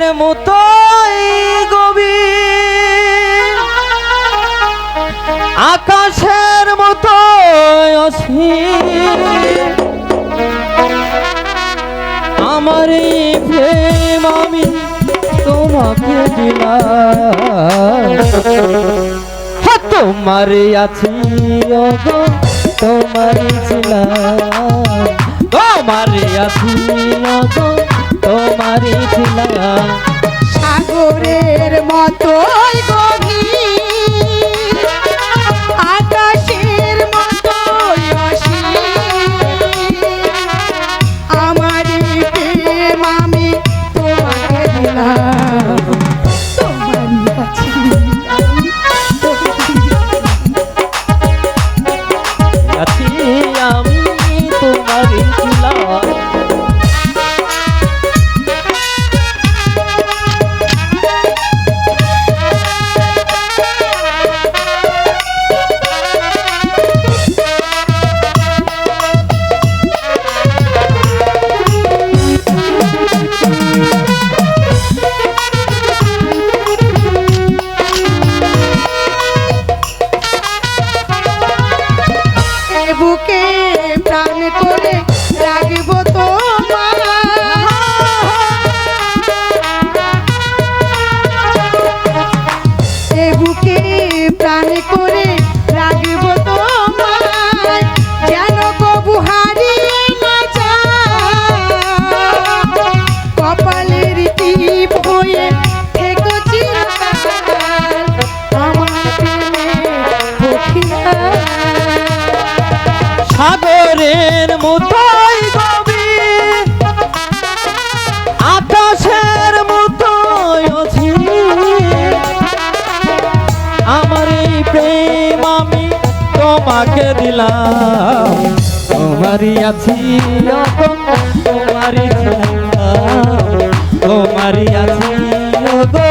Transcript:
মতোই আকাশের মতো আমার প্রেম আমি তোমাকে দিলাম। হ্যাঁ, তোমার আছি তোমার ছিলাম। তোমার আছি। সাগরের মতোই সাগরের মতোই গভীর আকাশের মতোই অসীম আমার এই প্রেম আমি তোমাকে দিলাম। তোমারই আছি তোমারই তোমারই আছি ওগো,